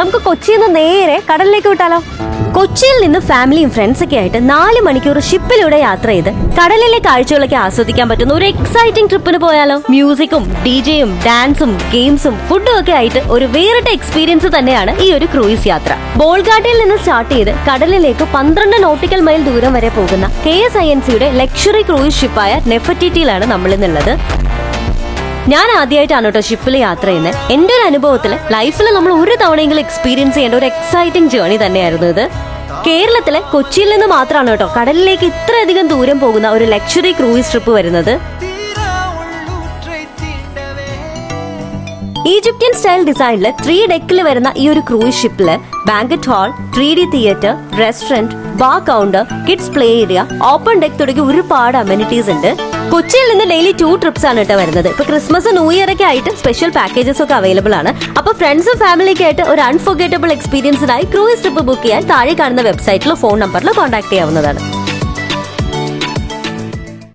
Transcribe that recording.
നമുക്ക് കൊച്ചിയിൽ നിന്ന് നേരെ കടലിലേക്ക് വിട്ടാലോ? കൊച്ചിയിൽ നിന്ന് ഫാമിലിയും ഫ്രണ്ട്സ് ഒക്കെ ആയിട്ട് നാല് മണിക്കൂർ ഷിപ്പിലൂടെ യാത്ര ചെയ്ത് കടലിലെ കാഴ്ചകളൊക്കെ ആസ്വദിക്കാൻ പറ്റുന്ന ഒരു എക്സൈറ്റിംഗ് ട്രിപ്പിന് പോയാലോ? മ്യൂസിക്കും ഡിജെയും ഡാൻസും ഗെയിംസും ഫുഡും ഒക്കെ ആയിട്ട് ഒരു വേറിട്ട എക്സ്പീരിയൻസ് തന്നെയാണ് ഈ ഒരു ക്രൂയിസ് യാത്ര. ബോൾഗാട്ടിൽ നിന്ന് സ്റ്റാർട്ട് ചെയ്ത് കടലിലേക്ക് പന്ത്രണ്ട് നോട്ടിക്കൽ മൈൽ ദൂരം വരെ പോകുന്ന കെ എസ് ഐ എൻ സിയുടെ ലക്ഷറി ക്രൂയിസ് ഷിപ്പായ നെഫറ്റിറ്റിയിലാണ് നമ്മൾ ഇന്നുള്ളത് ഞാൻ ആദ്യമായിട്ടാണ് കേട്ടോ ഷിപ്പിൽ യാത്ര ചെയ്യുന്നത്. എന്റെ ഒരു അനുഭവത്തിൽ ലൈഫിൽ നമ്മൾ ഒരു തവണയെങ്കിലും എക്സ്പീരിയൻസ് ചെയ്യേണ്ട ഒരു എക്സൈറ്റിംഗ് ജേർണി തന്നെയായിരുന്നു ഇത്. കേരളത്തിലെ കൊച്ചിയിൽ നിന്ന് മാത്രമാണ് കേട്ടോ കടലിലേക്ക് ഇത്രയധികം ദൂരം പോകുന്ന ഒരു ലക്ഷറി ക്രൂയിസ് ട്രിപ്പ് വരുന്നത്. ഈജിപ്ത്യൻ സ്റ്റൈൽ ഡിസൈനിൽ ത്രീ ഡെക്കിൽ വരുന്ന ഈ ഒരു ക്രൂയിസ് ഷിപ്പിൽ banquet hall three D theatre restaurant bar counter kids play area open deck തുടങ്ങി ഒരുപാട് അമ്യൂണിറ്റീസ് ഉണ്ട്. കൊച്ചിയിൽ നിന്ന് ഡെയിലി ടു ട്രിപ്സ് ആണ് കേട്ടോ വരുന്നത്. ഇപ്പൊ ക്രിസ്മസ് ന്യൂ ഇയർ ഒക്കെ ആയിട്ട് സ്പെഷ്യൽ പാക്കേജസ് ഒക്കെ അവൈലബിൾ ആണ്. അപ്പൊ ഫ്രണ്ട്സും ഫാമിലിയൊക്കെ ആയിട്ട് ഒരു അൺഫോർഗറ്റബിൾ എക്സ്പീരിയൻസിനായി ക്രൂയിസ് ട്രിപ്പ് ബുക്ക് ചെയ്യാൻ താഴെ കാണുന്ന വെബ്സൈറ്റിലോ ഫോൺ നമ്പറിലോ കോൺടാക്ട് ചെയ്യാവുന്നതാണ്.